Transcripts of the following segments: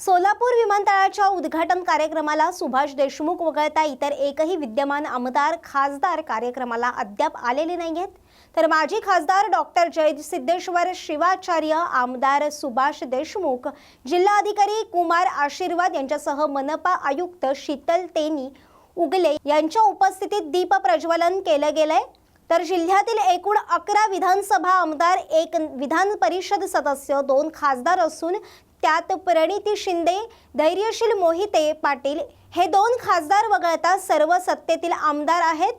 सोलापूर विमानतळाच्या उद्घाटन कार्यक्रमाला सुभाष देशमुख वगळता इतर एकही विद्यमान आमदार खासदार कार्यक्रमाला अद्याप आलेले नाही आहेत तर माजी खासदार डॉक्टर जय सिद्धेश्वर शिवाचार्य आमदार सुभाष देशमुख जिल्हाधिकारी कुमार आशीर्वाद यांच्यासह मनपा आयुक्त शीतल तेनी उगले यांच्या उपस्थितीत दीप प्रज्वलन केलं गेलंय. तर जिल्ह्यातील एकूण अकरा विधानसभा आमदार एक विधान परिषद सदस्य दोन खासदार असून त्यात प्रणिती शिंदे धैर्यशील मोहिते पाटील हे दोन खासदार वगळता सर्व सत्तेतील आमदार आहेत.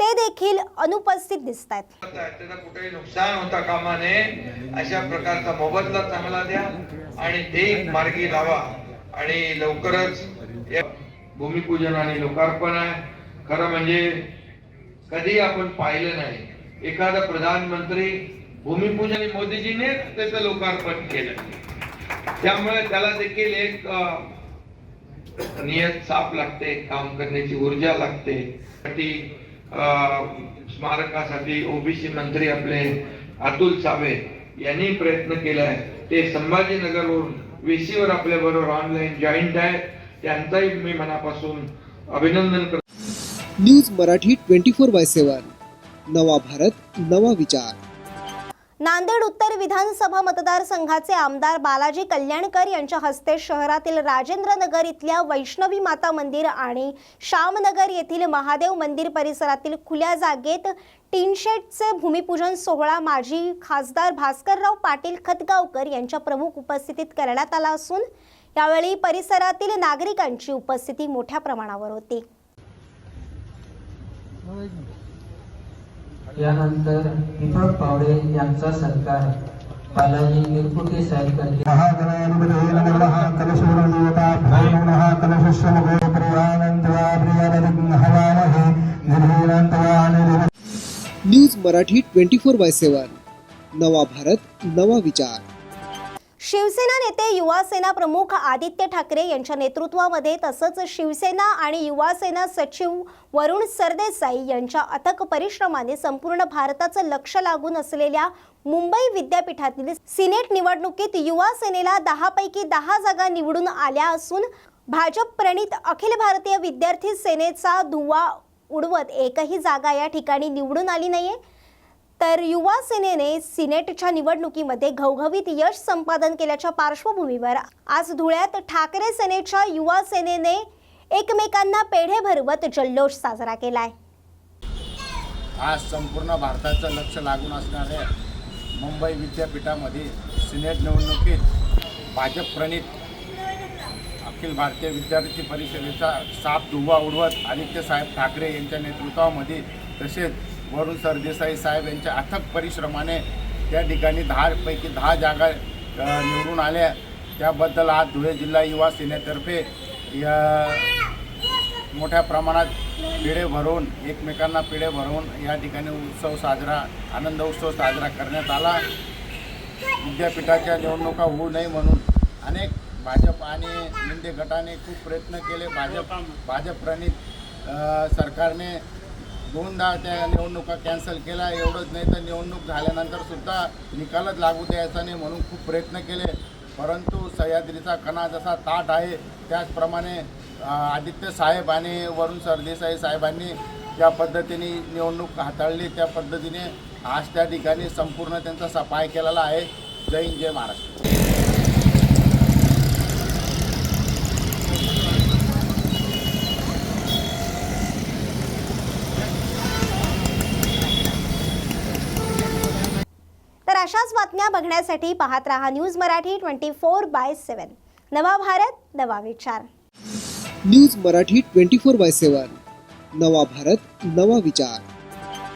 ते देखील अनुपस्थित दिसत आहेत त्याचं कुठेही नुकसान होता कामा नये अशा प्रकारचा मोबदला चांगला द्या आणि ते मार्गी लावा. आणि लवकरच भूमिपूजन आणि लोकार्पण आहे. खरं म्हणजे कधी आपण पाहिलं नाही. एखादा प्रधानमंत्री भूमिपूजन आणि त्याचं लोकार्पण केलं. त्यामुळे त्याला देखील एक नियत साप लागते काम करण्याची ऊर्जा लागते. स्मारकासाठी ओबीसी मंत्री आपले अतुल सावे यांनी प्रयत्न केलाय ते संभाजीनगरवरून VC वर आपल्या बरोबर ऑनलाईन जॉईंट आहे त्यांचाही मी मनापासून अभिनंदन करतो. News Marathi twenty four by seven. नवा भारत नवा विचार. नांदेड उत्तर विधानसभा मतदारसंघाचे आमदार बालाजी कल्याणकर यांच्या हस्ते शहरातील राजेंद्र नगर इथल्या वैष्णवी माता मंदिर आणि श्यामनगर येथील महादेव मंदिर परिसरातील खुल्या जागेत टिनशेटचे भूमिपूजन सोहळा माजी खासदार भास्करराव पाटील खतगावकर यांच्या प्रमुख उपस्थितीत करण्यात आला असून यावेळी परिसरातील नागरिकांची उपस्थिती मोठ्या प्रमाणावर होती. यानंतर दीपक पावडे यांचा सत्कार बालाजी निरपुटे साहेब करते news Marathi twenty four by seven. नवा भारत नवा विचार. शिवसेना नेते युवासेना प्रमुख आदित्य ठाकरे यांच्या नेतृत्वामध्ये तसंच शिवसेना आणि युवासेना सचिव वरुण सरदेसाई यांच्या अथक परिश्रमाने संपूर्ण भारताचं लक्ष लागून असलेल्या मुंबई विद्यापीठातील सिनेट निवडणुकीत युवासेनेला दहापैकी दहा दहा जागा निवडून आल्या असून भाजप प्रणित अखिल भारतीय विद्यार्थी सेनेचा धुवा उडवत एकही जागा या ठिकाणी निवडून आली नाहीये. तर युवा सेनेने सिनेटच्या निवडणुकीमध्ये घवघवीत यश संपादन केल्याच्या पार्श्वभूमीवर आज धुळ्यात ठाकरे सेनेच्या युवा सेनेने एकमेकांना पेढे भरवत जल्लोष साजरा केलाय. आज संपूर्ण भारताचं लक्ष लागून असणाऱ्या मुंबई विद्यापीठामध्ये सिनेट निवडणुकीत भाजप प्रणित अखिल भारतीय विद्यार्थी परिषदेचा साप धुवा उडवत आदित्यसाहेब ठाकरे यांच्या नेतृत्वामध्ये तसेच वरुण सरदेसाई साहेब यांच्या अथक परिश्रमाने त्या ठिकाणी दहापैकी दहा जागा निवडून आल्या. त्याबद्दल आज धुळे जिल्हा युवा सेनेतर्फे या मोठ्या प्रमाणात पिढे भरवून एकमेकांना पिढे भरवून या ठिकाणी उत्सव साजरा आनंद उत्सव साजरा करण्यात आला. विद्यापीठाच्या निवडणुका होऊ नये म्हणून अनेक भाजप आणि शिंदे गटाने खूप प्रयत्न केले. भाजप भाजप प्रणित सरकारने दोनदा त्या निवडणुका कॅन्सल केल्या एवढंच नाही तर निवडणूक झाल्यानंतर सुद्धा निकालच लागू द्यायचा नाही म्हणून खूप प्रयत्न केले. परंतु सह्याद्रीचा कणा जसा ताट आहे त्याचप्रमाणे आदित्य साहेब आणि वरुण सरदेसाई साहेबांनी ज्या पद्धतीने निवडणूक हाताळली त्या पद्धतीने आज त्या ठिकाणी संपूर्ण त्यांचा सफाय केलेला आहे. जय हिंद जय महाराष्ट्र. अशाच बातम्या बघण्यासाठी पाहत रहा news Marathi twenty four by seven. नवा भारत नवा विचार. News Marathi twenty four by seven. नवा भारत नवा विचार.